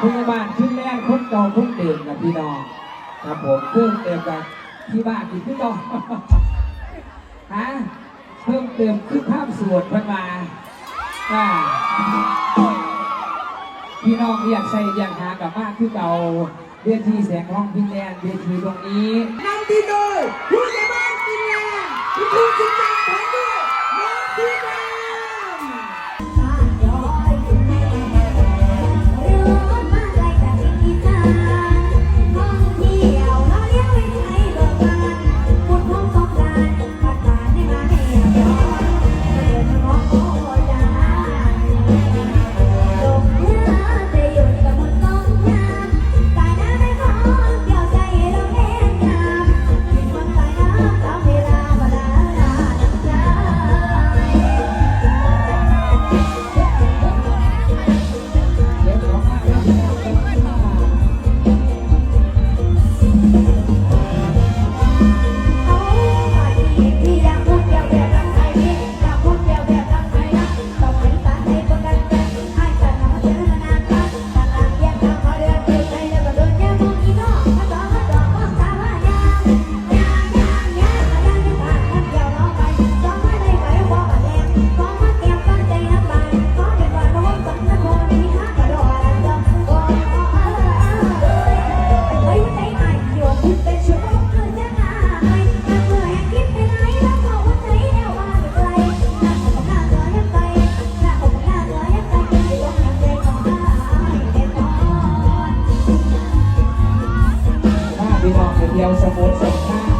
คุณบ้านขึ้นแรกคนจองคนเดิมกับพี่น้องครับผมเพิ่มเติมกันที่บ้านอีกพี่น้องฮะเพิ่มเติมคือภาพสวดพันมาพี่น้องอยากใส่อยากหากับมากคือเราเวทีแสงห้องพินแลนเวทีตรงนี้นั่งที่โดยผู้ใหญ่บ้านพินแลนคุณผู้ชมทั้งด้วยน้องพินแลน 小步走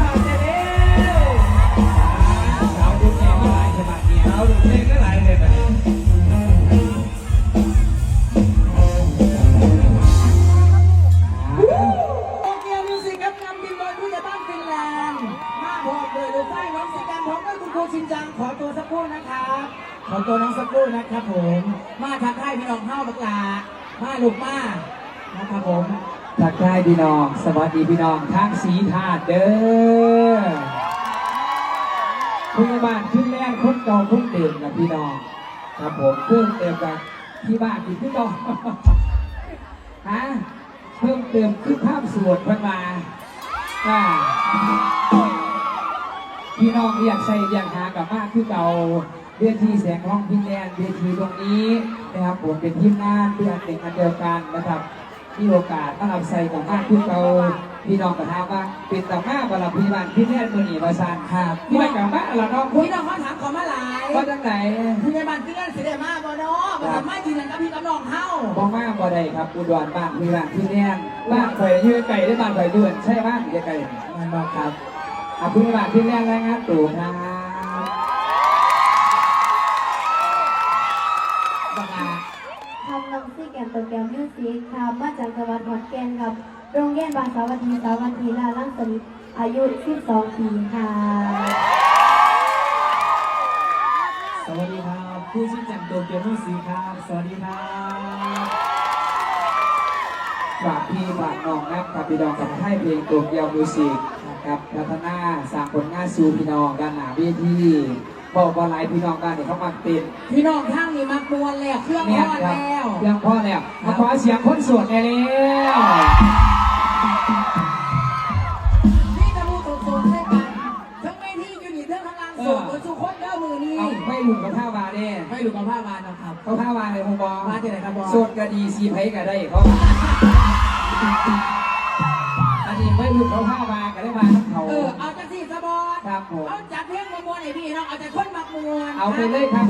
นจังขอตัวสักครู่นะครับขอตัวน้องสักครู่นะครับผม มาทักทายพี่น้องเฮ้าบักลามาลูกมานะครับผมทักทายพี่น้อง สวัสดีพี่น้องทางสีธาตุเด้อคุณบ้านขึ้นแรกคนเก่าคนเดิมนะพี่น้อง ครับผมเพิ่มเติมกับที่บ้านที่พี่น้องฮะเพิ่มเติมคือภาพสวดเพันมาอ่า น้องอยากใส่อยากหากับมากคือเก่าเวทีแสงห้องพินแดนเวทีตรงนี้นะครับผมเป็นทีมงานเพื่อนเด็กอันเดียวกันนะครับมีโอกาสมารับใส่กับมากคือเก่าพี่น้องก็ถามว่าเป็นต่อมาบาลพิบันพินแดนมือหนีมาซันครับพี่น้องกับมาละน้องคุณพี่น้องเขาถามขอมาหลายว่าจังไหนพี่ในบ้านเพื่อนสิได้มาบ่เนาะมาทำมาจีนันกับพี่กับน้องเฮ้าบ้องมาบ่ได้ครับอุดรบ้านพี่บ้านพี่แน่นบ้านข่อยอยืนไก่ได้บ้านข่อยด่วนใช่บ้านอยู่ไก่นั่นบอกครับ อาพี่บ้านพี่แน่นรายงานตัวครับบักลาทำลำซิกแกมตัวแกมมิวสิกครับมาจากจังหวัดขอนแก่นครับ โรงเรียนบางสาวัตถีสาวัตถีลาลังสลิดอายุ 12 ปีค่ะ สวัสดีครับ ผู้ชื่อจันโตเกียวมุสีครับ สวัสดีครับ ฝากพี่ฝากน้องนะครับกับพี่น้องกับค่ายเพลงตัวเกียวมิวสิกนะครับพัฒนาสร้างผลงานสู่พี่น้องด้านหน้าเวทีบอกว่าหลายพี่น้องด้านนี้เขามาเต้นพี่น้องข้างนี้มักมวนแล้วเครื่องเนี่ยทอดครับแล้วเพียงพ่อแล้วมาขอเสียงคนสวดได้แล้วนี่จะพูดสดๆด้วยกันทั้งไม่ที่อยู่นี่ทั้งทางล่างสดเหมือนสุขคนเด้อมือนี้เอาไม่หลุดกับข้าวบาเด้ไม่หลุดกับผ้าวานนะครับ เขาข้าวบาเลยคงบอมาที่ไหนครับบอสสวดก็ดีสีไผก็ได้เขาอันนี้ไม่หลุดเขาข้าวบาก็ได้มาทั้งเขาเออเอาจากสี่สะบอสครับผมเอาจากเพลงมามวนไอพี่น้องเอาจากคนมักมวนเอาไปเลยครับ